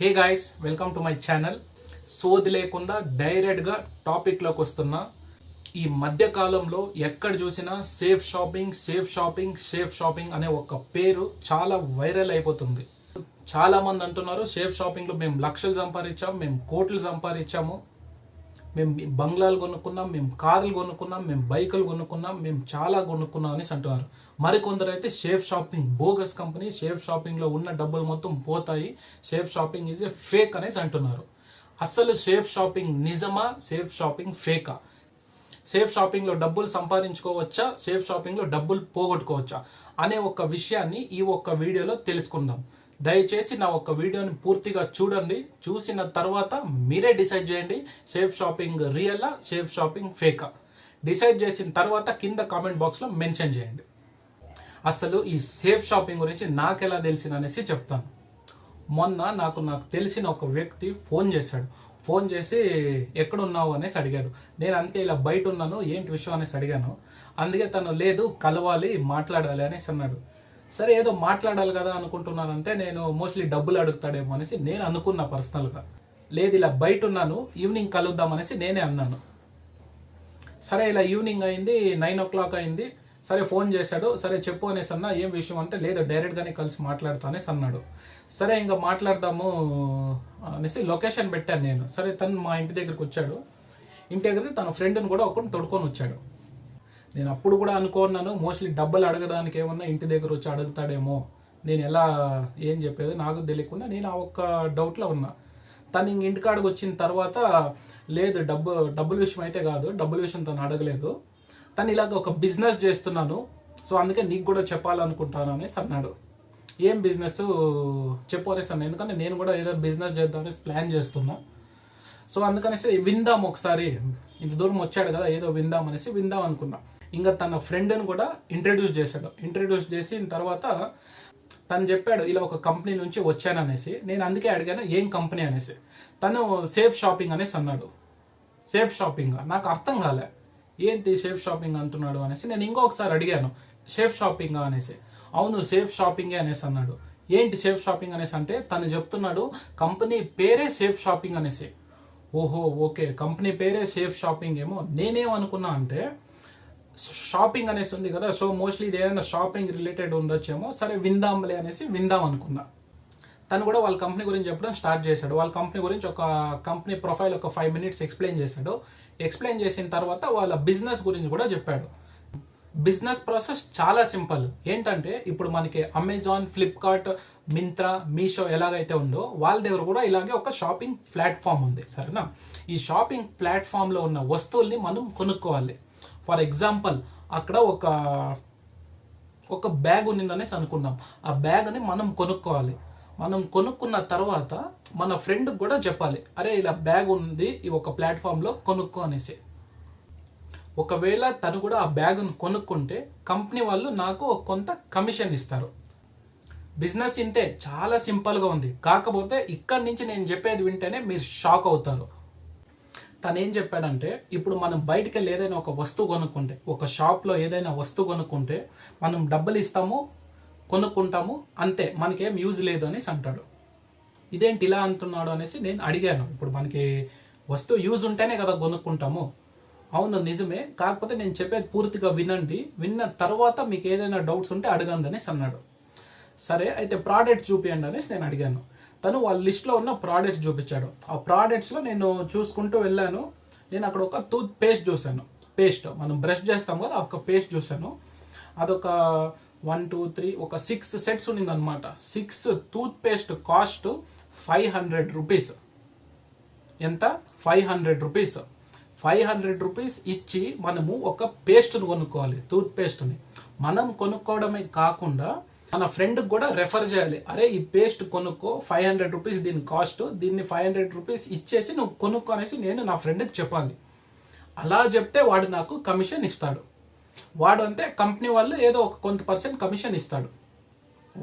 Hey guys welcome to my channel. సోది లేకుండా డైరెక్ట్గా టాపిక్లోకి వస్తున్నా. ఈ మధ్య కాలంలో ఎక్కడ చూసినా Safe Shopping Safe Shopping Safe Shopping అనే ఒక పేరు చాలా వైరల్ అయిపోతుంది. చాలా మంది అంటున్నారు సేఫ్ షాపింగ్లో మేము లక్షలు సంపాదించాము మేము కోట్లు సంపాదించాము. మేము బంగ్లాలు కొనుక్కున్నాం మేము కార్లు కొనుక్కున్నాం మేము బైకులు కొనుక్కున్నాం మేము చాలా కొనుక్కున్నాం అనేసి అంటున్నారు. మరికొందరు అయితే Safe Shopping bogus company Safe షాపింగ్లో ఉన్న డబ్బులు మొత్తం పోతాయి. Safe Shopping is a fake అనేసి అంటున్నారు. అస్సలు సేఫ్ షాపింగ్ నిజమా? సేఫ్ షాపింగ్ ఫేకా? సేఫ్ షాపింగ్లో డబ్బులు సంపాదించుకోవచ్చా? సేఫ్ షాపింగ్లో డబ్బులు పోగొట్టుకోవచ్చా? అనే ఒక విషయాన్ని ఈ ఒక్క వీడియోలో తెలుసుకుందాం. దయచేసి నా ఒక వీడియోని పూర్తిగా చూడండి. చూసిన తర్వాత మీరే డిసైడ్ చేయండి. సేఫ్ షాపింగ్ రియలా సేఫ్ షాపింగ్ ఫేకా? డిసైడ్ చేసిన తర్వాత కింద కామెంట్ బాక్స్లో మెన్షన్ చేయండి. అసలు ఈ సేఫ్ షాపింగ్ గురించి నాకు ఎలా తెలిసింది అనేసి చెప్తాను. మొన్న నాకు నాకు తెలిసిన ఒక వ్యక్తి ఫోన్ చేశాడు. ఫోన్ చేసి ఎక్కడున్నావు? అనేసి అడిగాడు. నేను అందుకే ఇలా బయట ఉన్నాను ఏంటి విషయం అనేసి అడిగాను. అందుకే తను లేదు కలవాలి మాట్లాడాలి అనేసి అన్నాడు. సరే ఏదో మాట్లాడాలి కదా అనుకుంటున్నానంటే నేను మోస్ట్లీ డబ్బులు అడుగుతాడేమో అనేసి నేను అనుకున్నా పర్సనల్గా. లేదు ఇలా బయట ఉన్నాను ఈవినింగ్ కలుద్దాం అనేసి నేనే అన్నాను. సరే ఇలా ఈవినింగ్ అయింది నైన్ ఓ క్లాక్ అయింది సరే ఫోన్ చేశాడు సరే చెప్పు అనేసి అన్నా ఏం విషయం అంటే లేదు డైరెక్ట్గానే కలిసి మాట్లాడతా అనేసి అన్నాడు. సరే ఇంకా మాట్లాడదాము అనేసి లొకేషన్ పెట్టాను నేను. సరే తను మా ఇంటి దగ్గరికి వచ్చాడు. ఇంటి దగ్గరికి తన ఫ్రెండ్ని కూడా ఒకటి తొడుకొని వచ్చాడు. నేను అప్పుడు కూడా అనుకున్నాను మోస్ట్లీ డబ్బులు అడగడానికి ఏమన్నా ఇంటి దగ్గర వచ్చి అడుగుతాడేమో. నేను ఎలా ఏం చెప్పేది నాకు తెలియకుండా నేను ఆ ఒక్క డౌట్లో ఉన్నా. తను ఇంక ఇంటికాడికి వచ్చిన తర్వాత లేదు డబ్బు డబ్బుల విషయం అయితే కాదు డబ్బుల విషయం తను అడగలేదు. తను ఇలాగ ఒక బిజినెస్ చేస్తున్నాను సో అందుకే నీకు కూడా చెప్పాలనుకుంటాను అనేసి అన్నాడు. ఏం బిజినెస్ చెప్పు అనేసి అన్నాను ఎందుకంటే నేను కూడా ఏదో బిజినెస్ చేద్దామనేసి ప్లాన్ చేస్తున్నా. సో అందుకనేసి విందాం ఒకసారి. ఇంత దూరం వచ్చాడు కదా ఏదో విందాం అనేసి విందాం అనుకున్నా. ఇంకా తన ఫ్రెండ్ని కూడా ఇంట్రడ్యూస్ చేశాడు. ఇంట్రడ్యూస్ చేసిన తర్వాత తను చెప్పాడు ఇలా ఒక కంపెనీ నుంచి వచ్చాననేసి నేను అందుకే అడిగాను ఏం కంపెనీ? అనేసి. తను సేఫ్ షాపింగ్ అనేసి అన్నాడు. Safe Shopping. నాకు అర్థం కాలే. ఏంటి సేఫ్ షాపింగ్ అంటున్నాడు? అనేసి నేను ఇంకొకసారి అడిగాను. సేఫ్ షాపింగ్ అనేసి. అవును సేఫ్ షాపింగే అనేసి అన్నాడు. ఏంటి సేఫ్ షాపింగ్? అనేసి అంటే తను చెప్తున్నాడు కంపెనీ పేరే సేఫ్ షాపింగ్ అనేసి. ఓహో ఓకే. కంపెనీ పేరే సేఫ్ షాపింగ్ ఏమో. నేనేమనుకున్నా అంటే షాపింగ్ అనేసి ఉంది కదా సో మోస్ట్లీ ఇది ఏదైనా షాపింగ్ రిలేటెడ్ ఉండొచ్చేమో. సరే విందాంలే అనేసి విందాం అనుకున్నా. తను కూడా వాళ్ళ కంపెనీ గురించి చెప్పడం స్టార్ట్ చేశాడు. వాళ్ళ కంపెనీ గురించి ఒక కంపెనీ ప్రొఫైల్ ఒక ఫైవ్ మినిట్స్ ఎక్స్ప్లెయిన్ చేశాడు. ఎక్స్ప్లెయిన్ చేసిన తర్వాత వాళ్ళ బిజినెస్ గురించి కూడా చెప్పాడు. బిజినెస్ ప్రాసెస్ చాలా సింపుల్. ఏంటంటే ఇప్పుడు మనకి అమెజాన్ ఫ్లిప్కార్ట్ మింత్రా మీషో ఎలాగైతే ఉందో వాళ్ళ దగ్గర కూడా ఇలాగే ఒక షాపింగ్ ప్లాట్ఫామ్ ఉంది. సరేనా? ఈ షాపింగ్ ప్లాట్ఫామ్లో ఉన్న వస్తువుల్ని మనం కొనుక్కోవాలి. ఫర్ ఎగ్జాంపుల్ అక్కడ ఒక ఒక బ్యాగ్ ఉన్నిందనేసి అనుకుందాం. ఆ బ్యాగ్ని మనం కొనుక్కోవాలి. మనం కొనుక్కున్న తర్వాత మన ఫ్రెండ్ కూడా చెప్పాలి అరే ఇలా బ్యాగ్ ఉంది ఈ ఒక ప్లాట్ఫామ్లో కొనుక్కో అనేసి. ఒకవేళ తను కూడా ఆ బ్యాగ్ను కొనుక్కుంటే కంపెనీ వాళ్ళు నాకు కొంత కమిషన్ ఇస్తారు. బిజినెస్ ఇంతే చాలా సింపుల్గా ఉంది. కాకపోతే ఇక్కడి నుంచి నేను చెప్పేది వింటేనే మీరు షాక్ అవుతారు. తను ఏం చెప్పాడంటే ఇప్పుడు మనం బయటికి వెళ్ళి ఏదైనా ఒక వస్తువు కొనుక్కుంటే ఒక షాప్లో ఏదైనా వస్తువు కొనుక్కుంటే మనం డబ్బులు ఇస్తాము కొనుక్కుంటాము అంతే మనకేం యూజ్ లేదు అనేసి అంటాడు. ఇదేంటి ఇలా అంటున్నాడు అనేసి నేను అడిగాను. ఇప్పుడు మనకి వస్తువు యూజ్ ఉంటేనే కదా కొనుక్కుంటాము. అవును నిజమే. కాకపోతే నేను చెప్పేది పూర్తిగా వినండి. విన్న తర్వాత మీకు ఏదైనా డౌట్స్ ఉంటే అడగండి అనేసి అన్నాడు. సరే అయితే ప్రోడక్ట్ చూపించండి అనేసి నేను అడిగాను. తను వాళ్ళ లిస్ట్లో ఉన్న ప్రోడక్ట్స్ చూపించాడు. ఆ ప్రోడక్ట్స్లో నేను చూసుకుంటూ వెళ్ళాను. నేను అక్కడ ఒక టూత్ పేస్ట్ చూశాను. పేస్ట్ మనం బ్రష్ చేస్తాం కదా ఒక పేస్ట్ చూశాను. అదొక వన్ టూ త్రీ ఒక సిక్స్ సెట్స్ ఉన్నింది అనమాట six toothpaste cost five hundred rupees ఎంత? Five hundred rupees five hundred rupees ఇచ్చి మనము ఒక పేస్ట్ను కొనుక్కోవాలి టూత్ పేస్ట్ని మనం కొనుక్కోవడమే కాకుండా మన ఫ్రెండ్కి కూడా రెఫర్ చేయాలి. అరే ఈ పేస్ట్ కొనుక్కో ఫైవ్ హండ్రెడ్ రూపీస్ దీని కాస్ట్ దీన్ని ఫైవ్ హండ్రెడ్ రూపీస్ ఇచ్చేసి నువ్వు కొనుక్కో అనేసి నేను నా ఫ్రెండ్కి చెప్పాలి. అలా చెప్తే వాడు నాకు కమిషన్ ఇస్తాడు. వాడు అంటే కంపెనీ వాళ్ళు ఏదో ఒక కొంత పర్సెంట్ కమిషన్ ఇస్తాడు.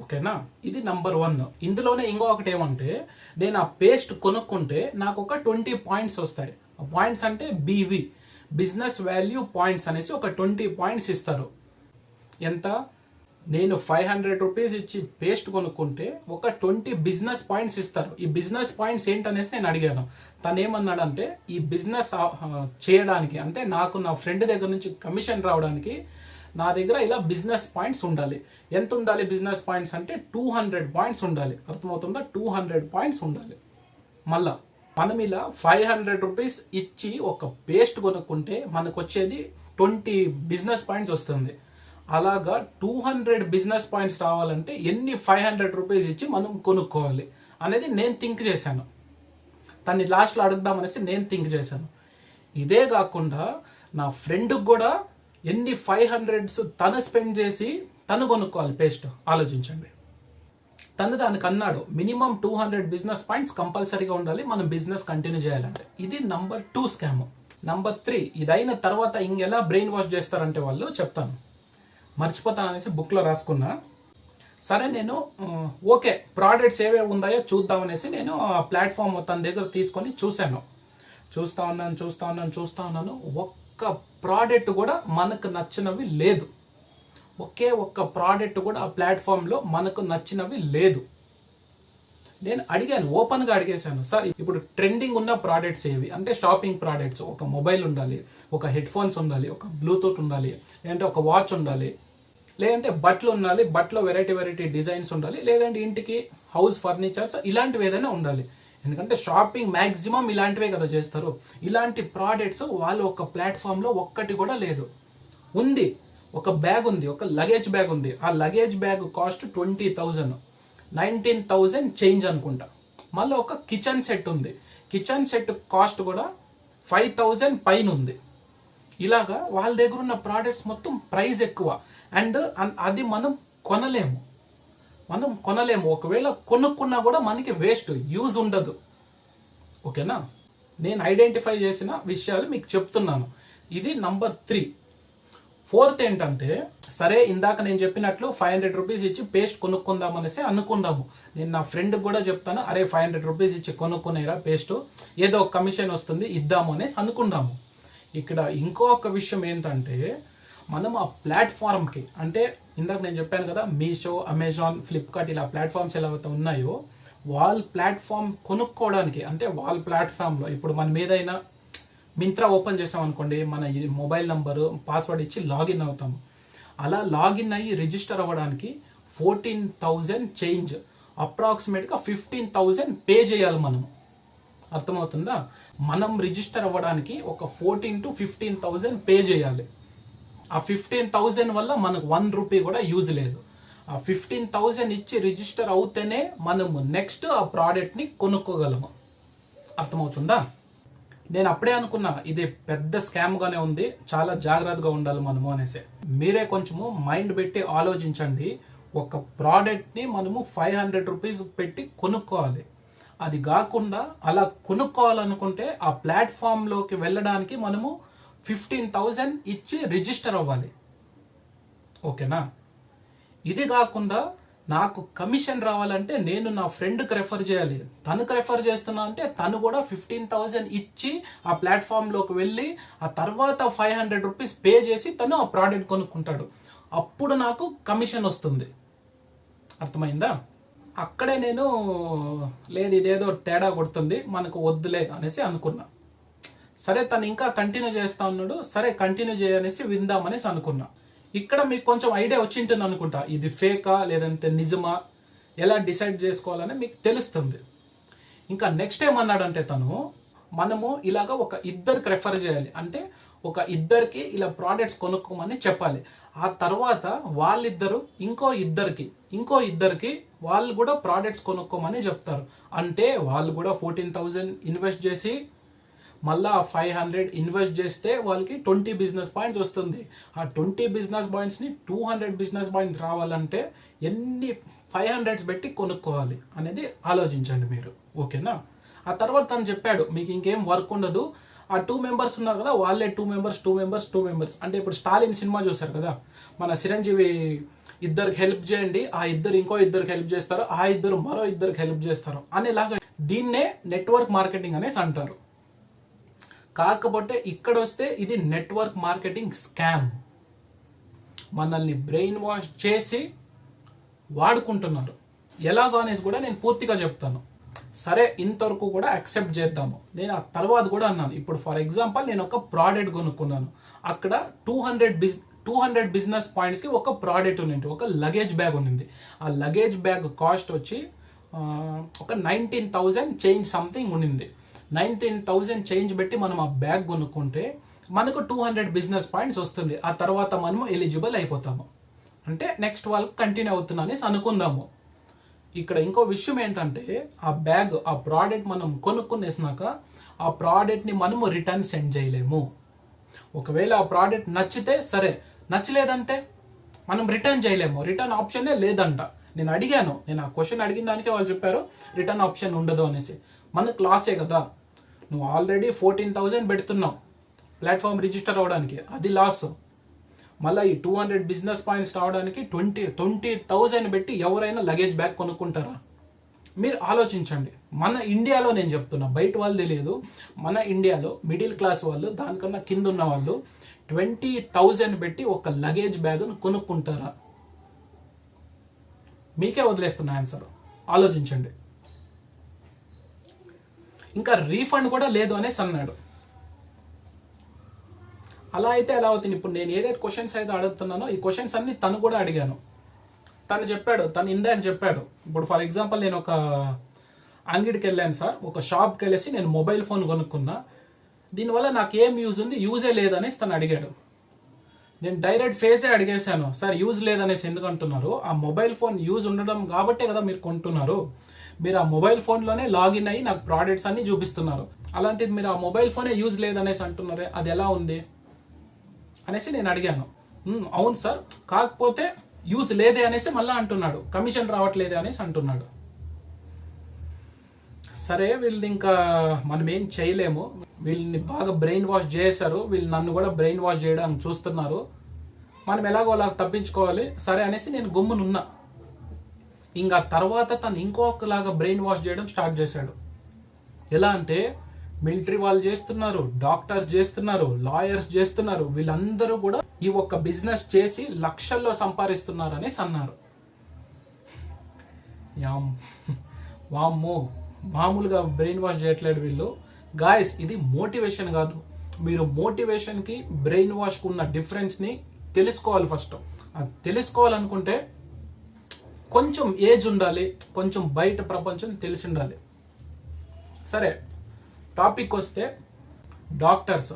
ఓకేనా? ఇది నంబర్ వన్ ఇందులోనే ఇంకొకటి ఏమంటే నేను ఆ పేస్ట్ కొనుక్కుంటే నాకు ఒక ట్వంటీ పాయింట్స్ వస్తాయి. ఆ పాయింట్స్ అంటే బీవి బిజినెస్ వాల్యూ పాయింట్స్ అనేసి ఒక ట్వంటీ పాయింట్స్ ఇస్తారు. ఎంత? నేను ఫైవ్ హండ్రెడ్ రూపీస్ ఇచ్చి పేస్ట్ కొనుక్కుంటే ఒక ట్వంటీ బిజినెస్ పాయింట్స్ ఇస్తారు. ఈ బిజినెస్ పాయింట్స్ ఏంటనేసి నేను అడిగాను. తను ఏమన్నాడంటే ఈ బిజినెస్ చేయడానికి అంటే నాకు నా ఫ్రెండ్ దగ్గర నుంచి కమిషన్ రావడానికి నా దగ్గర ఇలా బిజినెస్ పాయింట్స్ ఉండాలి. ఎంత ఉండాలి బిజినెస్ పాయింట్స్ అంటే టూ హండ్రెడ్ పాయింట్స్ ఉండాలి. అర్థమవుతుందా? టూ హండ్రెడ్ పాయింట్స్ ఉండాలి. మళ్ళా మనం ఇలా ఫైవ్ హండ్రెడ్ రూపీస్ ఇచ్చి ఒక పేస్ట్ కొనుక్కుంటే మనకు వచ్చేది ట్వంటీ బిజినెస్ పాయింట్స్ వస్తుంది. అలాగా టూ హండ్రెడ్ బిజినెస్ పాయింట్స్ రావాలంటే ఎన్ని ఫైవ్ హండ్రెడ్ రూపీస్ ఇచ్చి మనం కొనుక్కోవాలి అనేది నేను థింక్ చేశాను. తన్ని లాస్ట్లో అడుగుదామనేసి నేను థింక్ చేశాను. ఇదే కాకుండా నా ఫ్రెండ్కి కూడా ఎన్ని ఫైవ్ హండ్రెడ్స్ తను స్పెండ్ చేసి తను కొనుక్కోవాలి పేస్ట్ ఆలోచించండి. తను దానికి అన్నాడు minimum two hundred business points కంపల్సరీగా ఉండాలి మనం బిజినెస్ కంటిన్యూ చేయాలంటే. ఇది number two scam number three ఇదైన తర్వాత ఇంకెలా బ్రెయిన్ వాష్ చేస్తారంటే వాళ్ళు చెప్తాను. మర్చిపోతాను అనేసి బుక్లో రాసుకున్నా. సరే నేను ఓకే ప్రోడక్ట్స్ ఏవేవి ఉన్నాయో చూద్దాం అనేసి నేను ఆ ప్లాట్ఫామ్ తన దగ్గర తీసుకొని చూశాను. చూస్తా ఉన్నాను చూస్తా ఉన్నాను చూస్తా ఉన్నాను. ఒక్క ప్రోడక్ట్ కూడా మనకు నచ్చినవి లేదు. ఒకే ఒక్క ప్రోడక్ట్ కూడా ఆ ప్లాట్ఫామ్లో మనకు నచ్చినవి లేదు. నేను అడిగాను ఓపెన్గా అడిగేశాను. సార్ ఇప్పుడు ట్రెండింగ్ ఉన్న ప్రోడక్ట్స్ ఏవి? అంటే షాపింగ్ ప్రోడక్ట్స్ ఒక మొబైల్ ఉండాలి ఒక హెడ్ ఫోన్స్ ఉండాలి ఒక బ్లూటూత్ ఉండాలి లేదంటే ఒక వాచ్ ఉండాలి. లేదంటే బట్టలు ఉండాలి బట్టలో వెరైటీ వెరైటీ డిజైన్స్ ఉండాలి లేదంటే ఇంటికి హౌస్ ఫర్నిచర్స్ ఇలాంటివి ఏదైనా ఉండాలి. ఎందుకంటే షాపింగ్ మ్యాక్సిమం ఇలాంటివే కదా చేస్తారు. ఇలాంటి ప్రోడక్ట్స్ వాళ్ళు ఒక ప్లాట్ఫామ్లో ఒక్కటి కూడా లేదు. ఉంది. ఒక బ్యాగ్ ఉంది ఒక లగేజ్ బ్యాగ్ ఉంది. ఆ luggage bag cost twenty thousand nineteen thousand change అనుకుంటా. మళ్ళీ ఒక కిచెన్ సెట్ ఉంది. కిచెన్ సెట్ కాస్ట్ కూడా ఫైవ్ థౌజండ్ పైన ఉంది. ఇలాగా వాళ్ళ దగ్గర ఉన్న ప్రోడక్ట్స్ మొత్తం ప్రైస్ ఎక్కువ. అండ్ అది మనం కొనలేము. మనం కొనలేము. ఒకవేళ కొనుక్కున్నా కూడా మనకి వేస్ట్ యూజ్ ఉండదు. ఓకేనా? నేను ఐడెంటిఫై చేసిన విషయాలు మీకు చెప్తున్నాను. ఇది నంబర్ త్రీ ఫోర్త్ ఏంటంటే సరే ఇందాక నేను చెప్పినట్లు ఫైవ్ హండ్రెడ్ రూపీస్ ఇచ్చి పేస్ట్ కొనుక్కుందాం అనేసి అనుకుందాము నేను నా ఫ్రెండ్కి కూడా చెప్తాను అరే ఫైవ్ హండ్రెడ్ రూపీస్ ఇచ్చి కొనుక్కునేరా పేస్ట్ ఏదో ఒక కమిషన్ వస్తుంది ఇద్దాము అనేసి అనుకుందాము ఇక్కడ ఇంకొక విషయం ఏంటంటే మనం ఆ ప్లాట్ఫామ్కి అంటే ఇందాక నేను చెప్పాను కదా మీషో అమెజాన్ ఫ్లిప్కార్ట్ ఇలా ప్లాట్ఫామ్స్ ఎలా అయితే ఉన్నాయో వాళ్ళ ప్లాట్ఫామ్ కొనుక్కోవడానికి అంటే వాళ్ళ ప్లాట్ఫామ్లో ఇప్పుడు మనం ఏదైనా మింత్రా ఓపెన్ చేసామనుకోండి మన ఈ మొబైల్ నంబరు పాస్వర్డ్ ఇచ్చి లాగిన్ అవుతాం. అలా లాగిన్ అయ్యి రిజిస్టర్ అవ్వడానికి ఫోర్టీన్ థౌజండ్ చేంజ్ అప్రాక్సిమేట్గా ఫిఫ్టీన్ థౌజండ్ పే చేయాలి మనం. అర్థమవుతుందా? మనం రిజిస్టర్ అవ్వడానికి ఒక fourteen to fifteen thousand pay చేయాలి. ఆ ఫిఫ్టీన్ థౌజండ్ వల్ల మనకు వన్ రూపీ కూడా యూజ్ లేదు. ఆ ఫిఫ్టీన్ థౌజండ్ ఇచ్చి రిజిస్టర్ అవుతేనే మనము నెక్స్ట్ ఆ ప్రోడక్ట్ని కొనుక్కోగలము. అర్థమవుతుందా? నేను అప్పుడే అనుకున్నా ఇది పెద్ద స్కామ్గానే ఉంది చాలా జాగ్రత్తగా ఉండాలి మనము అనేసి. మీరే కొంచెము మైండ్ పెట్టి ఆలోచించండి. ఒక ప్రోడక్ట్ని మనము ఫైవ్ హండ్రెడ్ రూపీస్ పెట్టి కొనుక్కోవాలి. అది కాకుండా అలా కొనుక్కోవాలనుకుంటే ఆ ప్లాట్ఫామ్లోకి వెళ్ళడానికి మనము ఫిఫ్టీన్ థౌజండ్ ఇచ్చి రిజిస్టర్ అవ్వాలి. ఓకేనా? ఇది కాకుండా నాకు కమిషన్ రావాలంటే నేను నా ఫ్రెండ్కి రెఫర్ చేయాలి. తనకు రెఫర్ చేస్తున్నా అంటే తను కూడా ఫిఫ్టీన్ థౌజండ్ ఇచ్చి ఆ ప్లాట్ఫామ్లోకి వెళ్ళి ఆ తర్వాత ఫైవ్ హండ్రెడ్ రూపీస్ పే చేసి తను ఆ ప్రోడక్ట్ కొనుక్కుంటాడు. అప్పుడు నాకు కమిషన్ వస్తుంది. అర్థమైందా? అక్కడే నేను లేదు ఇదేదో తేడా కొడుతుంది మనకు వద్దులే అనేసి అనుకున్నా. సరే తను ఇంకా కంటిన్యూ చేస్తా ఉన్నాడు సరే కంటిన్యూ చేయనేసి విందామనేసి అనుకున్నా. ఇక్కడ మీకు కొంచెం ఐడియా వచ్చింటుంది అనుకుంటా. ఇది ఫేకా లేదంటే నిజమా? ఎలా డిసైడ్ చేసుకోవాలని మీకు తెలుస్తుంది. ఇంకా నెక్స్ట్ ఏమన్నాడంటే తను మనము ఇలాగ ఒక ఇద్దరికి రెఫర్ చేయాలి. అంటే ఒక ఇద్దరికి ఇలా ప్రోడక్ట్స్ కొనుక్కోమని చెప్పాలి. ఆ తర్వాత వాళ్ళిద్దరు ఇంకో ఇద్దరికి ఇంకో ఇద్దరికి వాళ్ళు కూడా ప్రోడక్ట్స్ కొనుక్కోమని చెప్తారు. అంటే వాళ్ళు కూడా ఫోర్టీన్ థౌజండ్ ఇన్వెస్ట్ చేసి మళ్ళా ఫైవ్ హండ్రెడ్ ఇన్వెస్ట్ చేస్తే వాళ్ళకి ట్వంటీ బిజినెస్ పాయింట్స్ వస్తుంది. ఆ ట్వంటీ బిజినెస్ పాయింట్స్ని టూ హండ్రెడ్ బిజినెస్ పాయింట్స్ రావాలంటే ఎన్ని ఫైవ్ హండ్రెడ్స్ పెట్టి కొనుక్కోవాలి అనేది ఆలోచించండి మీరు. ఓకేనా? ఆ తర్వాత తను చెప్పాడు మీకు ఇంకేం వర్క్ ఉండదు. ఆ టూ మెంబర్స్ ఉన్నారు కదా వాళ్ళే two members two members two members అంటే ఇప్పుడు స్టాలిన్ సినిమా చూసారు కదా మన చిరంజీవి ఇద్దరికి హెల్ప్ చేయండి ఆ ఇద్దరు ఇంకో ఇద్దరికి హెల్ప్ చేస్తారు ఆ ఇద్దరు మరో ఇద్దరికి హెల్ప్ చేస్తారు అనేలాగా దీన్నే నెట్వర్క్ మార్కెటింగ్ అనేసి అంటారు. కాకపోతే ఇక్కడ వస్తే ఇది నెట్వర్క్ మార్కెటింగ్ స్కామ్ మనల్ని బ్రెయిన్ వాష్ చేసి వాడుకుంటున్నారు. ఎలాగో అనేసి కూడా నేను పూర్తిగా చెప్తాను. సరే ఇంతవరకు కూడా యాక్సెప్ట్ చేద్దాము. నేను ఆ తర్వాత కూడా అన్నాను. ఇప్పుడు ఫర్ ఎగ్జాంపుల్ నేను ఒక ప్రోడక్ట్ కొనుక్కున్నాను. అక్కడ two hundred biz two hundred business పాయింట్స్కి ఒక ప్రోడక్ట్ ఉండింది ఒక లగేజ్ బ్యాగ్ ఉన్నింది. ఆ లగేజ్ బ్యాగ్ కాస్ట్ వచ్చి ఒక నైన్టీన్ థౌజండ్ చేంజ్ సంథింగ్ ఉండింది నైన్టీన్ థౌజండ్ చేంజ్ పెట్టి మనం ఆ బ్యాగ్ కొనుక్కుంటే మనకు టూ హండ్రెడ్ బిజినెస్ పాయింట్స్ వస్తుంది. ఆ తర్వాత మనము ఎలిజిబుల్ అయిపోతాము. అంటే నెక్స్ట్ వాళ్ళకి కంటిన్యూ అవుతున్నా అనేసి అనుకుందాము. ఇక్కడ ఇంకో విషయం ఏంటంటే ఆ బ్యాగ్ ఆ ప్రోడక్ట్ మనం కొనుక్కునేసినాక ఆ ప్రోడక్ట్ని మనము రిటర్న్ సెండ్ చేయలేము. ఒకవేళ ఆ ప్రోడక్ట్ నచ్చితే సరే నచ్చలేదంటే మనం రిటర్న్ చేయలేము. రిటర్న్ ఆప్షనే లేదంట. నేను అడిగాను నేను ఆ క్వశ్చన్ అడిగిన దానికే వాళ్ళు చెప్పారు రిటర్న్ ఆప్షన్ ఉండదు అనేసి. మనకు లాసే కదా. నువ్వు ఆల్రెడీ ఫోర్టీన్ థౌజండ్ పెడుతున్నావు. ప్లాట్ఫామ్ రిజిస్టర్ అవ్వడానికి. అది లాస్. మళ్ళీ ఈ టూ హండ్రెడ్ బిజినెస్ పాయింట్స్ రావడానికి ట్వంటీ ట్వంటీ థౌజండ్ పెట్టి ఎవరైనా లగేజ్ బ్యాగ్ కొనుక్కుంటారా? మీరు ఆలోచించండి. మన ఇండియాలో నేను చెప్తున్నా బయట వాళ్ళు తెలియదు. మన ఇండియాలో మిడిల్ క్లాస్ వాళ్ళు దానికన్నా కింద ఉన్న వాళ్ళు ట్వంటీ థౌజండ్ పెట్టి ఒక లగేజ్ బ్యాగ్ను కొనుక్కుంటారా? మీకే వదిలేస్తున్నా ఆన్సర్ ఆలోచించండి. ఇంకా రీఫండ్ కూడా లేదు అనేసి అన్నాడు. అలా అయితే ఎలా అవుతుంది? ఇప్పుడు నేను ఏదైతే క్వశ్చన్స్ అయితే అడుగుతున్నానో ఈ క్వశ్చన్స్ అన్ని తను కూడా అడిగాను. తను చెప్పాడు తను ఇందాక చెప్పాడు. ఇప్పుడు ఫర్ ఎగ్జాంపుల్ నేను ఒక అంగడికి వెళ్ళాను సార్. ఒక షాప్కి వెళ్ళేసి నేను మొబైల్ ఫోన్ కొనుక్కున్నా. దీనివల్ల నాకు ఏం యూజ్ ఉంది? యూజే లేదనేసి తను అడిగాడు. నేను డైరెక్ట్ ఫేసే అడిగేశాను. సార్ యూజ్ లేదనేసి ఎందుకు అంటున్నారు? ఆ మొబైల్ ఫోన్ యూజ్ ఉండడం కాబట్టే కదా మీరు కొంటున్నారు. మీరు ఆ మొబైల్ ఫోన్లోనే లాగిన్ అయ్యి నాకు ప్రోడక్ట్స్ అన్ని చూపిస్తున్నారు. అలాంటిది మీరు ఆ మొబైల్ ఫోనే యూజ్ లేదనేసి అంటున్నారే? అది ఎలా ఉంది? అనేసి నేను అడిగాను. అవును సార్. కాకపోతే యూజ్ లేదే అనేసి మళ్ళీ అంటున్నాడు. కమిషన్ రావట్లేదే అనేసి అంటున్నాడు. సరే వీళ్ళని ఇంకా మనం ఏం చేయలేము. వీళ్ళని బాగా బ్రెయిన్ వాష్ చేశారు. వీళ్ళు నన్ను కూడా బ్రెయిన్ వాష్ చేయడానికి చూస్తున్నారు. మనం ఎలాగో అలా తప్పించుకోవాలి. సరే అనేసి నేను గమ్మునున్నా. ఇంకా తర్వాత తను ఇంకొకలాగా బ్రెయిన్ వాష్ చేయడం స్టార్ట్ చేశాడు. ఎలా అంటే మిలిటరీ వాళ్ళు చేస్తున్నారు డాక్టర్స్ చేస్తున్నారు లాయర్స్ చేస్తున్నారు వీళ్ళందరూ కూడా ఈ ఒక్క బిజినెస్ చేసి లక్షల్లో సంపాదిస్తున్నారని అన్నారు యామ్ వామ్మో మామూలుగా బ్రెయిన్ వాష్ చేయట్లేదు వీళ్ళు. గాయస్ ఇది మోటివేషన్ కాదు. మీరు మోటివేషన్కి బ్రెయిన్ వాష్కి ఉన్న డిఫరెన్స్ని తెలుసుకోవాలి ఫస్ట్. అది తెలుసుకోవాలనుకుంటే కొంచెం ఏజ్ ఉండాలి కొంచెం బయట ప్రపంచం తెలిసి ఉండాలి. సరే టాపిక్ వస్తే డాక్టర్స్.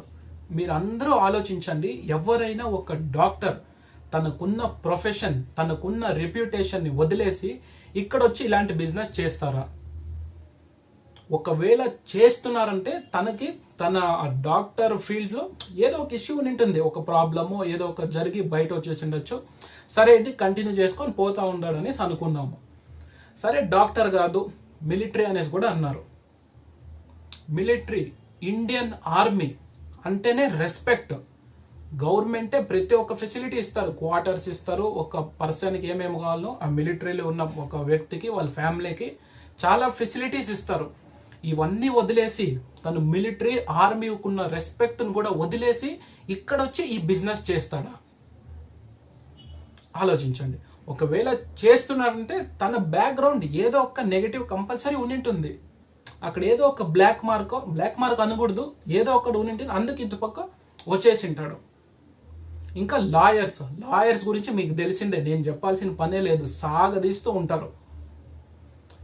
మీరు అందరూ ఆలోచించండి ఎవరైనా ఒక డాక్టర్ తనకున్న ప్రొఫెషన్ తనకున్న రెప్యుటేషన్ని వదిలేసి ఇక్కడ వచ్చి ఇలాంటి బిజినెస్ చేస్తారా? ఒకవేళ చేస్తున్నారంటే తనకి తన డాక్టర్ ఫీల్డ్లో ఏదో ఒక ఇష్యూ ఉంటుంది ఒక ప్రాబ్లము ఏదో ఒక జరిగి బయట వచ్చేసి ఉండొచ్చు సరే ఇది కంటిన్యూ చేసుకొని పోతా ఉన్నాడు అనుకున్నాము. సరే డాక్టర్ కాదు మిలిటరీ అనేసి కూడా అన్నారు. మిలిటరీ ఇండియన్ ఆర్మీ అంటేనే రెస్పెక్ట్ గవర్నమెంటే ప్రతి ఒక్క ఫెసిలిటీ ఇస్తారు క్వార్టర్స్ ఇస్తారు ఒక పర్సన్కి ఏమేమి కావాలో ఆ మిలిటరీలో ఉన్న ఒక వ్యక్తికి వాళ్ళ ఫ్యామిలీకి చాలా ఫెసిలిటీస్ ఇస్తారు. ఇవన్నీ వదిలేసి తను మిలిటరీ ఆర్మీకున్న రెస్పెక్ట్ను కూడా వదిలేసి ఇక్కడ వచ్చి ఈ బిజినెస్ చేస్తాడా? ఆలోచించండి. ఒకవేళ చేస్తున్నాడంటే తన బ్యాక్గ్రౌండ్ ఏదో ఒక నెగటివ్ కంపల్సరీ ఉండింటుంది. అక్కడ ఏదో ఒక బ్లాక్ మార్క్ బ్లాక్ మార్క్ అనకూడదు. ఏదో ఒకటి ఉండింటుంది అందుకు ఇటుపక్క వచ్చేసి ఉంటాడు ఇంకా లాయర్స్ లాయర్స్ గురించి మీకు తెలిసిందే నేను చెప్పాల్సిన పనే లేదు సాగదీస్తూ ఉంటారు.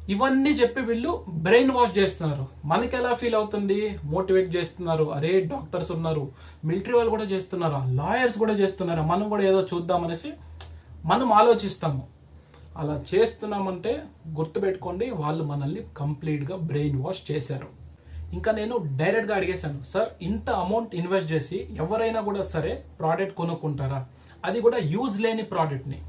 ఇవన్నీ చెప్పి వీళ్ళు బ్రెయిన్ వాష్ చేస్తున్నారు. మనకి ఎలా ఫీల్ అవుతుంది? మోటివేట్ చేస్తున్నారు. అరే డాక్టర్స్ ఉన్నారు. మిలిటరీ వాళ్ళు కూడా చేస్తున్నారా. లాయర్స్ కూడా చేస్తున్నారా. మనం కూడా ఏదో చూద్దామనేసి మనం ఆలోచిస్తాము. అలా చేస్తున్నామంటే గుర్తుపెట్టుకోండి వాళ్ళు మనల్ని కంప్లీట్గా బ్రెయిన్ వాష్ చేశారు. ఇంకా నేను డైరెక్ట్గా అడిగేశాను సార్ ఇంత అమౌంట్ ఇన్వెస్ట్ చేసి ఎవరైనా కూడా సరే ప్రోడక్ట్ కొనుక్కుంటారా? అది కూడా యూజ్ లేని ప్రోడక్ట్ని.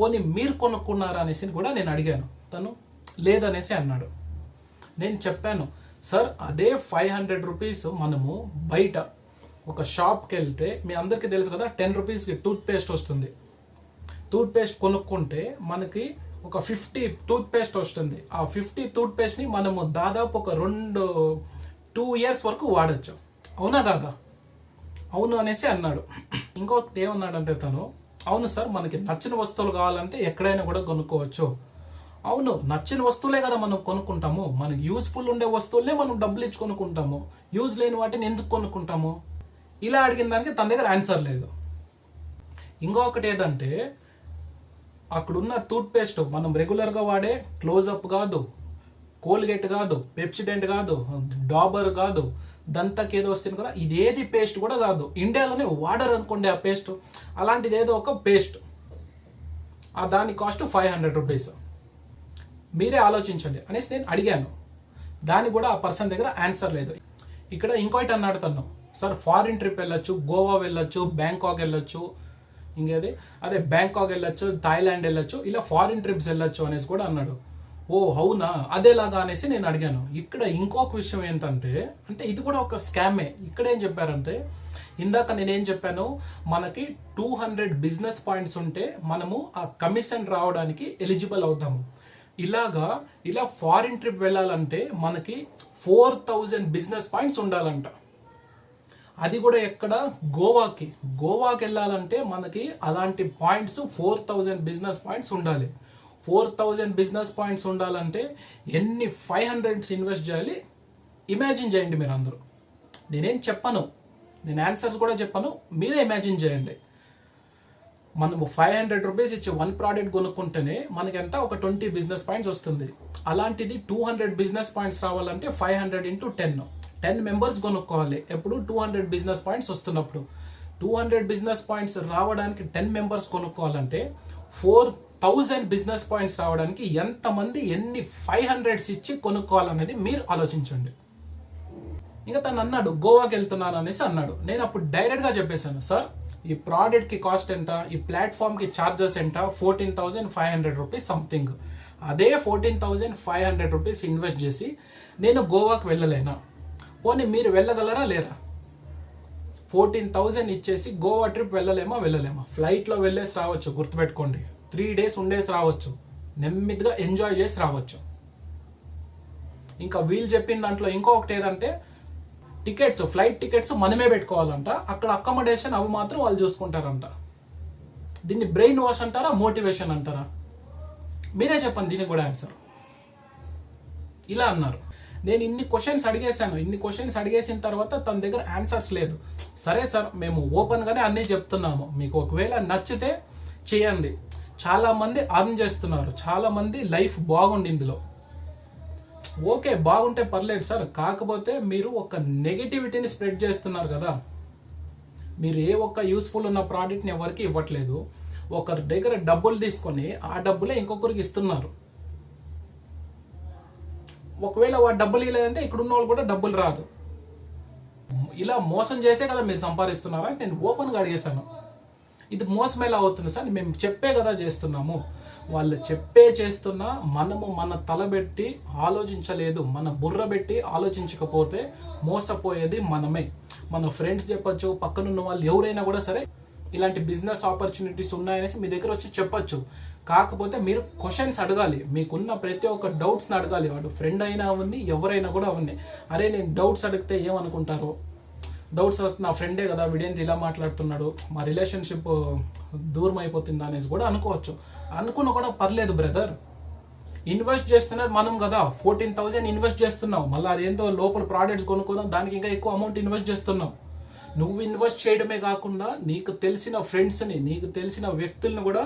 పోనీ మీరు కొనుక్కున్నారా? అనేసి కూడా నేను అడిగాను. తను లేదనేసి అన్నాడు. నేను చెప్పాను సార్ అదే ఫైవ్ హండ్రెడ్ రూపీస్ మనము బయట ఒక షాప్కి వెళ్తే మీ అందరికీ తెలుసు కదా టెన్ రూపీస్కి టూత్ పేస్ట్ వస్తుంది. టూత్పేస్ట్ కొనుక్కుంటే మనకి ఒక ఫిఫ్టీ టూత్పేస్ట్ వస్తుంది. ఆ ఫిఫ్టీ టూత్పేస్ట్ని మనము దాదాపు ఒక రెండు టూ ఇయర్స్ వరకు వాడచ్చు. అవునా కాదా అవును అనేసి అన్నాడు. ఇంకొకటి ఏమన్నాడంటే తను అవును సార్ మనకి నచ్చిన వస్తువులు కావాలంటే ఎక్కడైనా కూడా కొనుక్కోవచ్చు. అవును నచ్చిన వస్తువులే కదా మనం కొనుక్కుంటాము. మనకి యూస్ఫుల్ ఉండే వస్తువులనే మనం డబ్బులు ఇచ్చి కొనుక్కుంటాము. యూజ్ లేని వాటిని ఎందుకు కొనుక్కుంటాము? ఇలా అడిగిన దానికి తన దగ్గర ఆన్సర్ లేదు. ఇంకొకటి ఏదంటే అక్కడున్న టూత్ పేస్ట్ మనం రెగ్యులర్గా వాడే క్లోజప్ కాదు కోల్గేట్ కాదు పెప్సిడెంట్ కాదు డాబర్ కాదు దంతకి ఏదో వస్తుంది కదా ఇదేది పేస్ట్ కూడా కాదు. ఇండియాలోనే వాడర్ అనుకోండి ఆ పేస్ట్ అలాంటిది ఏదో ఒక పేస్ట్ ఆ దాని కాస్ట్ ఫైవ్ హండ్రెడ్ రూపీస్ మీరే ఆలోచించండి. అనేసి నేను అడిగాను. దాని కూడా ఆ పర్సన్ దగ్గర ఆన్సర్ లేదు. ఇక్కడ ఇంకోటి అన్నాడు సార్ ఫారిన్ ట్రిప్ వెళ్ళొచ్చు గోవా వెళ్ళొచ్చు బ్యాంకాక్ వెళ్ళొచ్చు ఇంకేది అదే? బ్యాంకాక్ వెళ్ళొచ్చు థాయిలాండ్ వెళ్ళొచ్చు ఇలా ఫారిన్ ట్రిప్స్ వెళ్ళొచ్చు అనేసి కూడా అన్నాడు. ఓ అవునా? అదేలాగా అనేసి నేను అడిగాను. ఇక్కడ ఇంకొక విషయం ఏంటంటే అంటే ఇది కూడా ఒక స్కామే. ఇక్కడ ఏం చెప్పారంటే ఇందాక నేనేం చెప్పాను మనకి టూ హండ్రెడ్ బిజినెస్ పాయింట్స్ ఉంటే మనము ఆ కమిషన్ రావడానికి ఎలిజిబుల్ అవుతాము. ఇలాగా ఇలా ఫారిన్ ట్రిప్ వెళ్ళాలంటే మనకి ఫోర్ థౌజండ్ బిజినెస్ పాయింట్స్ ఉండాలంట. అది కూడా ఎక్కడ? గోవాకి. గోవాకి వెళ్ళాలంటే మనకి అలాంటి points four thousand business points ఉండాలి. ఫోర్ థౌజండ్ బిజినెస్ పాయింట్స్ ఉండాలంటే ఎన్ని ఫైవ్ హండ్రెడ్స్ ఇన్వెస్ట్ చేయాలి? ఇమాజిన్ చేయండి మీరు అందరూ నేనేం చెప్పను. నేను ఆన్సర్స్ కూడా చెప్పను. మీరే ఇమాజిన్ చేయండి. మనము ఫైవ్ హండ్రెడ్ రూపీస్ ఇచ్చి వన్ ప్రోడక్ట్ కొనుక్కుంటేనే మనకి ఎంత ఒక ట్వంటీ బిజినెస్ పాయింట్స్ వస్తుంది. అలాంటిది టూ హండ్రెడ్ బిజినెస్ పాయింట్స్ రావాలంటే five hundred into ten ten members కొనుక్కోవాలి. ఎప్పుడు? టూ హండ్రెడ్ బిజినెస్ పాయింట్స్ వస్తున్నప్పుడు. టూ హండ్రెడ్ బిజినెస్ పాయింట్స్ రావడానికి టెన్ మెంబర్స్ కొనుక్కోవాలంటే ఫోర్ థౌజండ్ బిజినెస్ పాయింట్స్ రావడానికి ఎంతమంది ఎన్ని ఫైవ్ హండ్రెడ్స్ ఇచ్చి కొనుక్కోవాలనేది మీరు ఆలోచించండి. ఇంకా తను అన్నాడు గోవాకి వెళ్తున్నాను అనేసి అన్నాడు. నేను అప్పుడు డైరెక్ట్గా చెప్పేశాను సార్ ఈ ప్రోడక్ట్కి కాస్ట్ ఎంత? ఈ ప్లాట్ఫామ్కి ఛార్జెస్ ఎంత? Fourteen thousand five hundred rupees something అదే fourteen thousand five hundred rupees invest చేసి నేను గోవాకి వెళ్ళలేనా? పోనీ మీరు వెళ్ళగలరా లేరా? ఫోర్టీన్ థౌజండ్ ఇచ్చేసి గోవా ట్రిప్ వెళ్ళలేమా వెళ్ళలేమా? ఫ్లైట్లో వెళ్ళేసి రావచ్చు గుర్తుపెట్టుకోండి. త్రీ డేస్ ఉండేసి రావచ్చు. నెమ్మదిగా ఎంజాయ్ చేసి రావచ్చు. ఇంకా వీళ్ళు చెప్పిన దాంట్లో ఇంకొకటి ఏదంటే టికెట్స్ ఫ్లైట్ టికెట్స్ మనమే పెట్టుకోవాలంట. అక్కడ అకామిడేషన్ అవి మాత్రం వాళ్ళు చూసుకుంటారంట. దీన్ని బ్రెయిన్ వాష్ అంటారా మోటివేషన్ అంటారా? మీరే చెప్పండి దీనికి కూడా ఆన్సర్ ఇలా అన్నారు. నేను ఇన్ని క్వశ్చన్స్ అడిగేశాను. ఇన్ని క్వశ్చన్స్ అడిగేసిన తర్వాత తన దగ్గర ఆన్సర్స్ లేదు. సరే సార్ మేము ఓపెన్గానే అన్నీ చెప్తున్నాము. మీకు ఒకవేళ నచ్చితే చేయండి. చాలామంది అర్న్ చేస్తున్నారు. చాలామంది లైఫ్ బాగుంది ఇందులో. ఓకే బాగుంటే పర్లేదు సార్. కాకపోతే మీరు ఒక నెగిటివిటీని స్ప్రెడ్ చేస్తున్నారు కదా. మీరు ఏ ఒక్క యూస్ఫుల్ ఉన్న ప్రోడక్ట్ని ఎవరికి ఇవ్వట్లేదు. ఒకరి దగ్గర డబ్బులు తీసుకొని ఆ డబ్బులే ఇంకొకరికి ఇస్తున్నారు. ఒకవేళ వాడు డబ్బులు ఇవ్వలేదంటే ఇక్కడ ఉన్న వాళ్ళు కూడా డబ్బులు రాదు. ఇలా మోసం చేసే కదా మీరు సంపాదిస్తున్నారా? నేను ఓపెన్గా అడిగేశాను. ఇది మోసం ఎలా అవుతుంది సార్? మేము చెప్పే కదా చేస్తున్నాము. వాళ్ళు చెప్పే చేస్తున్నా మనము మన తలబెట్టి ఆలోచించలేదు మన బుర్ర పెట్టి ఆలోచించకపోతే మోసపోయేది మనమే. మన ఫ్రెండ్స్ చెప్పొచ్చు పక్కనున్న వాళ్ళు ఎవరైనా కూడా సరే ఇలాంటి బిజినెస్ ఆపర్చునిటీస్ ఉన్నాయనేసి మీ దగ్గర వచ్చి చెప్పొచ్చు. కాకపోతే మీరు క్వశ్చన్స్ అడగాలి. మీకున్న ప్రతి ఒక్క డౌట్స్ని అడగాలి. వాడు ఫ్రెండ్ అయినా అవన్నీ ఎవరైనా కూడా అవన్నీ. అరే నేను డౌట్స్ అడిగితే ఏమనుకుంటారు? డౌట్స్ నా ఫ్రెండే కదా వీడేంటి ఇలా మాట్లాడుతున్నాడు? మా రిలేషన్షిప్ దూరం అయిపోతుందా అనేసి కూడా అనుకోవచ్చు. అనుకున్న కూడా పర్లేదు బ్రదర్ ఇన్వెస్ట్ చేస్తున్నది మనం కదా. ఫోర్టీన్ థౌజండ్ ఇన్వెస్ట్ చేస్తున్నావు. మళ్ళీ అదేంతో లోపల ప్రోడక్ట్స్ కొనుక్కుందాం దానికి ఇంకా ఎక్కువ అమౌంట్ ఇన్వెస్ట్ చేస్తున్నావు. నువ్వు ఇన్వెస్ట్ చేయడమే కాకుండా నీకు తెలిసిన ఫ్రెండ్స్ని నీకు తెలిసిన వ్యక్తులను కూడా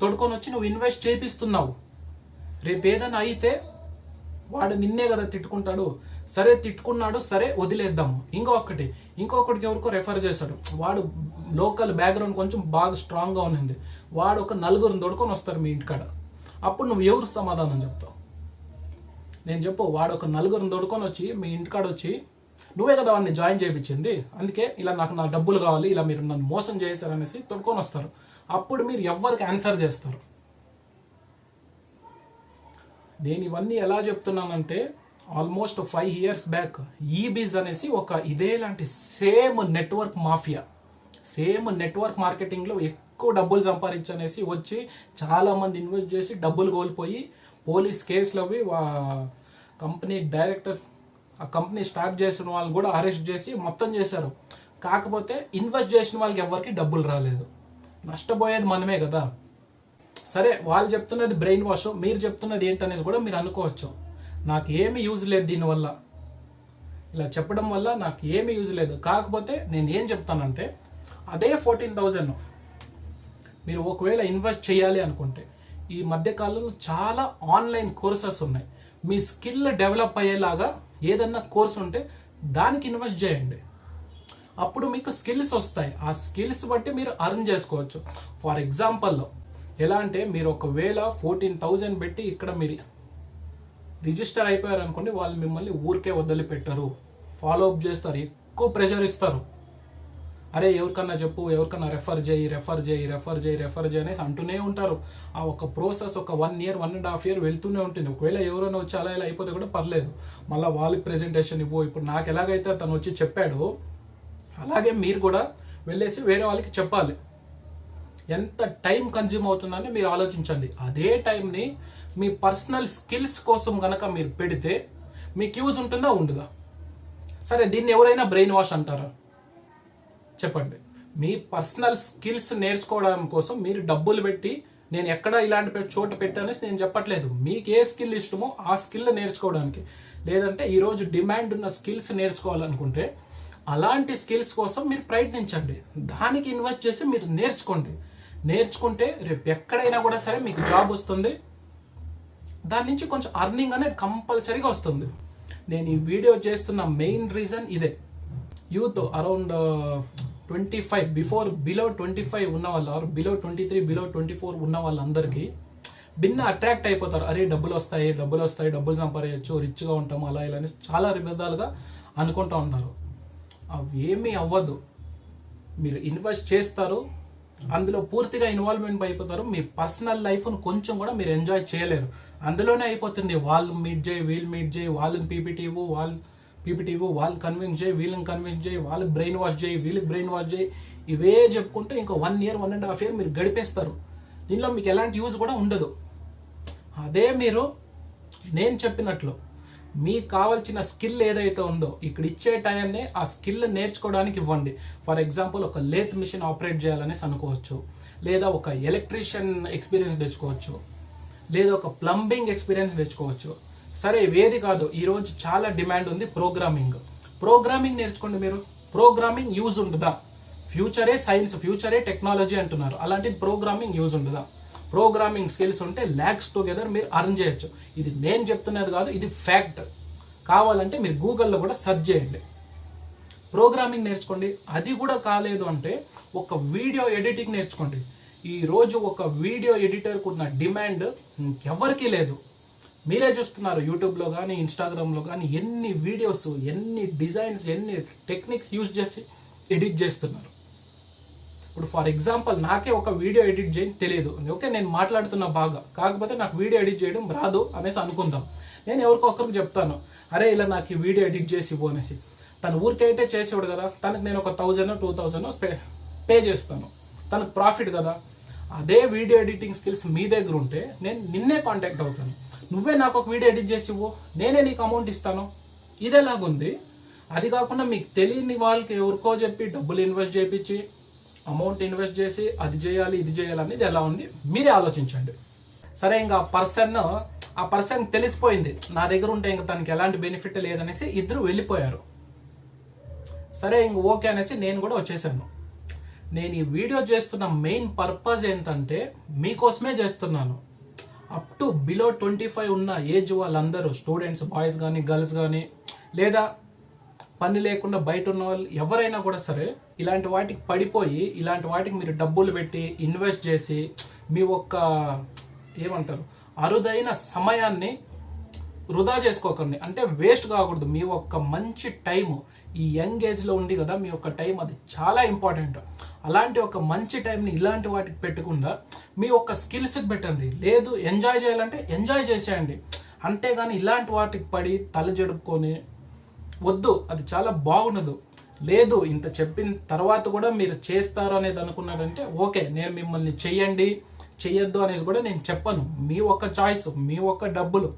తొడుకొని వచ్చి నువ్వు ఇన్వెస్ట్ చేపిస్తున్నావు. రేపు ఏదైనా అయితే వాడు నిన్నే కదా తిట్టుకుంటాడు. సరే తిట్టుకున్నాడు సరే వదిలేద్దాము. ఇంకొకటి ఇంకొకటికి ఎవరికో రెఫర్ చేశాడు. వాడు లోకల్ బ్యాక్గ్రౌండ్ కొంచెం బాగా స్ట్రాంగ్గా ఉన్నింది. వాడు ఒక నలుగురిని దొడుకొని వస్తారు మీ ఇంటికాడ. అప్పుడు నువ్వు ఎవరు సమాధానం చెప్తావు? నేను చెప్పు వాడు ఒక నలుగురిని దొడుకొని వచ్చి మీ ఇంటికాడ వచ్చి నువ్వే కదా వాడిని జాయిన్ చేయించింది. అందుకే ఇలా నాకు నా డబ్బులు కావాలి ఇలా మీరు నన్ను మోసం చేశారనేసి తొడుకొని వస్తారు. అప్పుడు మీరు ఎవరికి ఆన్సర్ చేస్తారు. నేను ఇవన్నీ ఎలా చెప్తున్నానంటే ఆల్మోస్ట్ ఫైవ్ ఇయర్స్ బ్యాక్ ఈ బీజ్ అనేసి ఒక ఇదే లాంటి same network mafia same network మార్కెటింగ్లో ఎక్కువ డబ్బులు సంపాదించనేసి వచ్చి చాలామంది ఇన్వెస్ట్ చేసి డబ్బులు కోల్పోయి పోలీస్ కేసులు అవి కంపెనీ డైరెక్టర్స్ ఆ కంపెనీ స్టార్ట్ చేసిన వాళ్ళు కూడా అరెస్ట్ చేసి మొత్తం చేశారు. కాకపోతే ఇన్వెస్ట్ చేసిన వాళ్ళకి ఎవరికి డబ్బులు రాలేదు. నష్టపోయేది మనమే కదా. సరే వాళ్ళు చెప్తున్నది బ్రెయిన్ వాష్ మీరు చెప్తున్నది ఏంటనేసి కూడా మీరు అనుకోవచ్చు. నాకు ఏమి యూజ్ లేదు దీనివల్ల ఇలా చెప్పడం వల్ల నాకు ఏమి యూజ్ లేదు. కాకపోతే నేను ఏం చెప్తానంటే అదే ఫోర్టీన్ థౌజండ్ మీరు ఒకవేళ ఇన్వెస్ట్ చేయాలి అనుకుంటే ఈ మధ్యకాలంలో చాలా ఆన్లైన్ కోర్సెస్ ఉన్నాయి. మీ స్కిల్ డెవలప్ అయ్యేలాగా ఏదన్నా కోర్స్ ఉంటే దానికి ఇన్వెస్ట్ చేయండి. అప్పుడు మీకు స్కిల్స్ వస్తాయి. ఆ స్కిల్స్ బట్టి మీరు అర్న్ చేసుకోవచ్చు. ఫర్ ఎగ్జాంపుల్ ఎలా అంటే మీరు ఒకవేళ ఫోర్టీన్ థౌజండ్ పెట్టి ఇక్కడ మీరు రిజిస్టర్ అయిపోయారు అనుకోండి వాళ్ళు మిమ్మల్ని ఊరికే వదిలిపెట్టరు. ఫాలో అప్ చేస్తారు. ఎక్కువ ప్రెషర్ ఇస్తారు. అరే ఎవరికన్నా చెప్పు ఎవరికన్నా రెఫర్ చేయి రెఫర్ చేయి రెఫర్ చేయి రెఫర్ చేయి అనేసి అంటూనే ఉంటారు. ఆ ఒక ప్రాసెస్ ఒక one year one and half year వెళ్తూనే ఉంటుంది. ఒకవేళ ఎవరైనా వచ్చి అలా ఇలా అయిపోతే కూడా పర్లేదు. మళ్ళీ వాళ్ళకి ప్రెజెంటేషన్ ఇవ్వు. ఇప్పుడు నాకు ఎలాగైతే తను వచ్చి చెప్పాడో అలాగే మీరు కూడా వెళ్ళేసి వేరే వాళ్ళకి చెప్పాలి. ఎంత టైం కన్జ్యూమ్ అవుతుందని మీరు ఆలోచించండి. అదే టైంని మీ పర్సనల్ స్కిల్స్ కోసం కనుక మీరు పెడితే మీకు యూజ్ ఉంటుందా ఉండదా? సరే దీన్ని ఎవరైనా బ్రెయిన్ వాష్ అంటారా? చెప్పండి. మీ పర్సనల్ స్కిల్స్ నేర్చుకోవడం కోసం మీరు డబ్బులు పెట్టి నేను ఎక్కడ ఇలాంటి చోటు చోట పెట్టానేసి నేను చెప్పట్లేదు. మీకు ఏ స్కిల్ ఇష్టమో ఆ స్కిల్ నేర్చుకోవడానికి. లేదంటే ఈరోజు డిమాండ్ ఉన్న స్కిల్స్ నేర్చుకోవాలనుకుంటే అలాంటి స్కిల్స్ కోసం మీరు ప్రయత్నించండి. దానికి ఇన్వెస్ట్ చేసి మీరు నేర్చుకోండి. నేర్చుకుంటే రేపు ఎక్కడైనా కూడా సరే మీకు జాబ్ వస్తుంది. దాని నుంచి కొంచెం అర్నింగ్ అనేది కంపల్సరీగా వస్తుంది. నేను ఈ వీడియో చేస్తున్న మెయిన్ రీజన్ ఇదే. Youth around twenty five before below twenty five ఉన్న వాళ్ళు or below twenty three below twenty four ఉన్న వాళ్ళందరికీ భిన్న అట్రాక్ట్ అయిపోతారు. అరే డబ్బులు వస్తాయి డబ్బులు వస్తాయి డబ్బులు సంపాదించచ్చు రిచ్గా ఉంటాము అలా ఇలా అని చాలా విధాలుగా అనుకుంటా ఉన్నారు అవి ఏమీ అవ్వదు. మీరు ఇన్వెస్ట్ చేస్తారు అందులో పూర్తిగా ఇన్వాల్వ్మెంట్ అయిపోతారు. మీ పర్సనల్ లైఫ్ను కొంచెం కూడా మీరు ఎంజాయ్ చేయలేరు. అందులోనే అయిపోతుంది. వాళ్ళు మీట్ చేయి వీళ్ళు మీట్ చేయి వాళ్ళని పీపీటీ ఇవ్వు వాళ్ళు పీపీటీ ఇవ్వు వాళ్ళు కన్విన్స్ చేయి వీళ్ళని కన్విన్స్ చేయి వాళ్ళకి బ్రెయిన్ వాష్ చేయి వీళ్ళకి బ్రెయిన్ వాష్ చేయి. ఇవే చెప్పుకుంటే ఇంకా one year one and half year మీరు గడిపేస్తారు. దీనిలో మీకు ఎలాంటి యూజ్ కూడా ఉండదు. అదే మీరు నేను చెప్పినట్లు మీకు కావాల్సిన స్కిల్ ఏదైతే ఉందో ఇక్కడ ఇచ్చే టైంనే ఆ స్కిల్ నేర్చుకోవడానికి ఇవ్వండి. ఫర్ ఎగ్జాంపుల్ ఒక లేత్ మిషన్ ఆపరేట్ చేయాలనేసి అనుకోవచ్చు. లేదా ఒక ఎలక్ట్రీషియన్ ఎక్స్పీరియన్స్ తెచ్చుకోవచ్చు. లేదా ఒక ప్లంబింగ్ ఎక్స్పీరియన్స్ తెచ్చుకోవచ్చు. సరే వేది కాదు. ఈరోజు చాలా డిమాండ్ ఉంది ప్రోగ్రామింగ్ ప్రోగ్రామింగ్ నేర్చుకోండి మీరు. ప్రోగ్రామింగ్ యూజ్ ఉండదా ఫ్యూచరే సైన్స్ ఫ్యూచరే టెక్నాలజీ అంటున్నారు. అలాంటి ప్రోగ్రామింగ్ యూజ్ ఉండదా ప్రోగ్రామింగ్ స్కిల్స్ ఉంటే ల్యాక్స్ టుగెదర్ మీరు అర్న్ చేయొచ్చు. ఇది నేను చెప్తున్నది కాదు ఇది ఫ్యాక్ట్. కావాలంటే మీరు గూగుల్లో కూడా సెర్చ్ చేయండి. ప్రోగ్రామింగ్ నేర్చుకోండి. అది కూడా కాలేదు అంటే ఒక వీడియో ఎడిటింగ్ నేర్చుకోండి. ఈ రోజు ఒక వీడియో ఎడిటర్కు ఉన్న డిమాండ్ ఎవరికీ లేదు. మీరే చూస్తున్నారు యూట్యూబ్లో కానీ ఇన్స్టాగ్రామ్లో కానీ ఎన్ని వీడియోస్ ఎన్ని డిజైన్స్ ఎన్ని టెక్నిక్స్ యూజ్ చేసి ఎడిట్ చేస్తున్నారు. ఇప్పుడు ఫర్ ఎగ్జాంపుల్ నాకే ఒక వీడియో ఎడిట్ చేయని తెలియదు. ఓకే నేను మాట్లాడుతున్నా బాగా. కాకపోతే నాకు వీడియో ఎడిట్ చేయడం రాదు అనేసి అనుకుందాం. నేను ఎవరికో ఒకరికి చెప్తాను. అరే ఇలా నాకు ఈ వీడియో ఎడిట్ చేసి ఇవ్వు అనేసి. తను ఊరికైతే చేసేవాడు కదా. తనకు నేను ఒక thousand two thousand pay pay చేస్తాను. తనకు ప్రాఫిట్ కదా. అదే వీడియో ఎడిటింగ్ స్కిల్స్ మీ దగ్గర ఉంటే నేను నిన్నే కాంటాక్ట్ అవుతాను. నువ్వే నాకు ఒక వీడియో ఎడిట్ చేసి ఇవ్వు. నేనే నీకు అమౌంట్ ఇస్తాను. ఇదేలాగుంది. అది కాకుండా మీకు తెలియని వాళ్ళకి ఎవరికో చెప్పి డబ్బులు ఇన్వెస్ట్ చేయించి అమౌంట్ ఇన్వెస్ట్ చేసి అది చేయాలి ఇది చేయాలి అనేది ఎలా ఉంది? మీరే ఆలోచించండి. సరే ఇంకా పర్సన్ ఆ పర్సన్ తెలిసిపోయింది. నా దగ్గర ఉంటే ఇంకా తనకి ఎలాంటి బెనిఫిట్ లేదనేసి ఇద్దరు వెళ్ళిపోయారు. సరే ఇంక ఓకే అనేసి నేను కూడా వచ్చేసాను. నేను ఈ వీడియో చేస్తున్న మెయిన్ పర్పస్ ఏంటంటే మీకోసమే చేస్తున్నాను. Up to below twenty five ఉన్న ఏజ్ వాళ్ళందరూ స్టూడెంట్స్ బాయ్స్ కానీ గర్ల్స్ కానీ లేదా పని లేకుండా బయట ఉన్న వాళ్ళు ఎవరైనా కూడా సరే ఇలాంటి వాటికి పడిపోయి ఇలాంటి వాటికి మీరు డబ్బులు పెట్టి ఇన్వెస్ట్ చేసి మీ ఒక్క ఏమంటారు అరుదైన సమయాన్ని వృధా చేసుకోకండి. అంటే వేస్ట్ కాకూడదు. మీ ఒక్క మంచి టైము ఈ యంగ్ ఏజ్లో ఉంది కదా మీ యొక్క టైం అది చాలా ఇంపార్టెంట్. అలాంటి ఒక మంచి టైంని ఇలాంటి వాటికి పెట్టకుండా మీ ఒక్క స్కిల్స్కి పెట్టండి. లేదు ఎంజాయ్ చేయాలంటే ఎంజాయ్ చేసేయండి. అంతేగాని ఇలాంటి వాటికి పడి తల జడుపుకొని వద్దు అది చాలా బాగుండదు. లేదు ఇంత చెప్పిన తర్వాత కూడా మీరు చేస్తారు అనేది అనుకున్నాడంటే ఓకే నేను మిమ్మల్ని చెయ్యండి చెయ్యొద్దు అనేసి కూడా నేను చెప్పను. మీ ఒక్క చాయిస్ మీ ఒక్క డబ్బులు.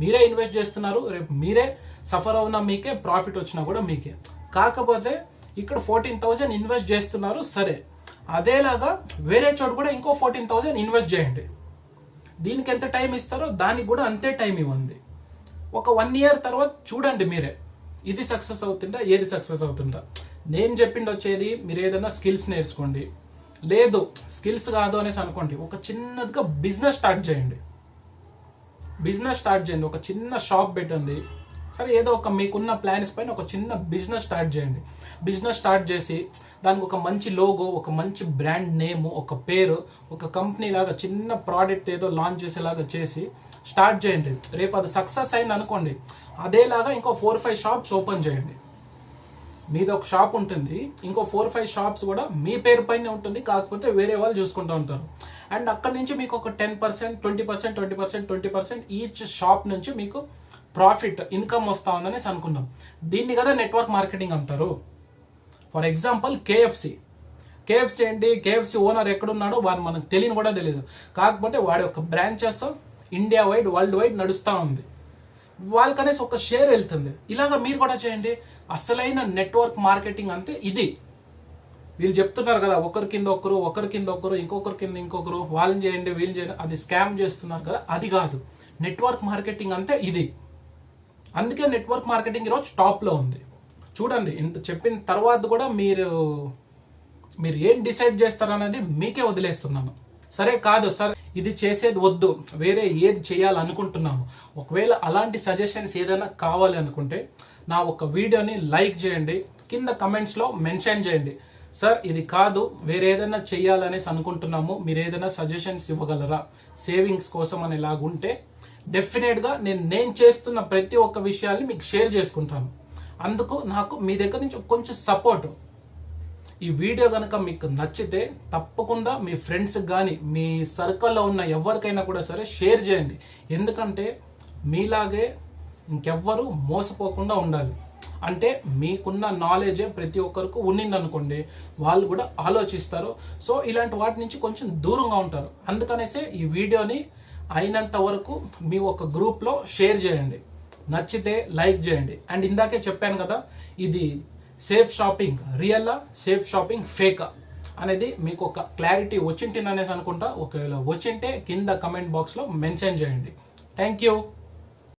మీరే ఇన్వెస్ట్ చేస్తున్నారు రేపు మీరే సఫర్ అవునా మీకే ప్రాఫిట్ వచ్చినా కూడా మీకే. కాకపోతే ఇక్కడ ఫోర్టీన్ థౌజండ్ ఇన్వెస్ట్ చేస్తున్నారు సరే. అదేలాగా వేరే చోట కూడా ఇంకో ఫోర్టీన్ థౌసండ్ ఇన్వెస్ట్ చేయండి. దీనికి ఎంత టైం ఇస్తారో దానికి కూడా అంతే టైం ఇవ్వండి. ఒక వన్ ఇయర్ తర్వాత చూడండి మీరే. ఇది సక్సెస్ అవుతుందా? ఏది సక్సెస్ అవుతుందా? నేను చెప్పింది వచ్చేది మీరు ఏదైనా స్కిల్స్ నేర్చుకోండి. లేదు స్కిల్స్ కాదు అనేసి అనుకోండి. ఒక చిన్నదిగా బిజినెస్ స్టార్ట్ చేయండి. బిజినెస్ స్టార్ట్ చేయండి. ఒక చిన్న షాప్ పెట్టండి. సరే ఏదో ఒక మీకున్న ప్లాన్స్ పైన ఒక చిన్న బిజినెస్ స్టార్ట్ చేయండి. బిజినెస్ స్టార్ట్ చేసి దానికి ఒక మంచి లోగో ఒక మంచి బ్రాండ్ నేమ్ ఒక పేరు ఒక కంపెనీ లాగా చిన్న ప్రోడక్ట్ ఏదో లాంచ్ చేసేలాగా చేసి స్టార్ట్ చేయండి. రేపు అది సక్సెస్ అయింది అనుకోండి. అదేలాగా ఇంకో ఫోర్ ఫైవ్ షాప్స్ ఓపెన్ చేయండి. మీది ఒక షాప్ ఉంటుంది. ఇంకో ఫోర్ ఫైవ్ షాప్స్ కూడా మీ పేరు పైన ఉంటుంది. కాకపోతే వేరే వాళ్ళు చూసుకుంటూ ఉంటారు. అండ్ అక్కడ నుంచి మీకు ఒక ten percent twenty percent twenty percent twenty percent each shop నుంచి మీకు ప్రాఫిట్ ఇన్కమ్ వస్తా ఉందనేసి అనుకుందాం. దీన్ని కదా నెట్వర్క్ మార్కెటింగ్ అంటారు. ఫర్ ఎగ్జాంపుల్ కేఎఫ్సి కేఎఫ్సి ఏంటి? కేఎఫ్సి ఓనర్ ఎక్కడున్నాడో వాడు మనకు తెలియని కూడా తెలియదు. కాకపోతే వాడి యొక్క branches India wide world wide నడుస్తూ ఉంది. వాళ్ళకనేసి ఒక షేర్ వెళ్తుంది. ఇలాగా మీరు కూడా చేయండి. అసలైన నెట్వర్క్ మార్కెటింగ్ అంటే ఇది. వీళ్ళు చెప్తున్నారు కదా ఒకరి కింద ఒకరు ఒకరి కింద ఒకరు ఇంకొకరి కింద ఇంకొకరు వాళ్ళని చేయండి వీళ్ళు చేయండి అది స్కామ్ చేస్తున్నారు కదా అది కాదు. నెట్వర్క్ మార్కెటింగ్ అంతే ఇది. అందుకే నెట్వర్క్ మార్కెటింగ్ ఈరోజు టాప్లో ఉంది. చూడండి ఇంత చెప్పిన తర్వాత కూడా మీరు మీరు ఏం డిసైడ్ చేస్తారనేది మీకే వదిలేస్తున్నాను. సరే కాదు సరే. ఇది చేసేది వద్దు వేరే ఏది చేయాలనుకుంటున్నాము. ఒకవేళ అలాంటి సజెషన్స్ ఏదైనా కావాలి అనుకుంటే నా ఒక వీడియోని లైక్ చేయండి కింద కమెంట్స్లో మెన్షన్ చేయండి. సార్ ఇది కాదు వేరే ఏదైనా చేయాలనేసి అనుకుంటున్నాము మీరు ఏదైనా సజెషన్స్ ఇవ్వగలరా? సేవింగ్స్ కోసం అనేలాగుంటే డెఫినెట్గా నేను నేను చేస్తున్న ప్రతి ఒక్క విషయాన్ని మీకు షేర్ చేసుకుంటాను. అందుకు నాకు మీ దగ్గర నుంచి కొంచెం సపోర్ట్ ఈ వీడియో కనుక మీకు నచ్చితే తప్పకుండా మీ ఫ్రెండ్స్కి కానీ మీ సర్కిల్లో ఉన్న ఎవరికైనా కూడా సరే షేర్ చేయండి. ఎందుకంటే మీలాగే ఇంకెవ్వరు మోసపోకుండా ఉండాలి. అంటే మీకున్న నాలెడ్జే ప్రతి ఒక్కరికి ఉన్నింది అనుకోండి వాళ్ళు కూడా ఆలోచిస్తారు. సో ఇలాంటి వాటి నుంచి కొంచెం దూరంగా ఉంటారు. అందుకనేసే ఈ వీడియోని అయినంత వరకు మీ ఒక గ్రూప్లో షేర్ చేయండి. నచ్చితే లైక్ చేయండి. అండ్ ఇందాకే చెప్పాను కదా ఇది సేఫ్ షాపింగ్ రియల్లా సేఫ్ షాపింగ్ ఫేకా అనేది మీకు ఒక క్లారిటీ వచ్చింటిననేసి అనుకుంటా. ఒకవేళ వచ్చింటే కింద కమెంట్ బాక్స్లో మెన్షన్ చేయండి. Thank you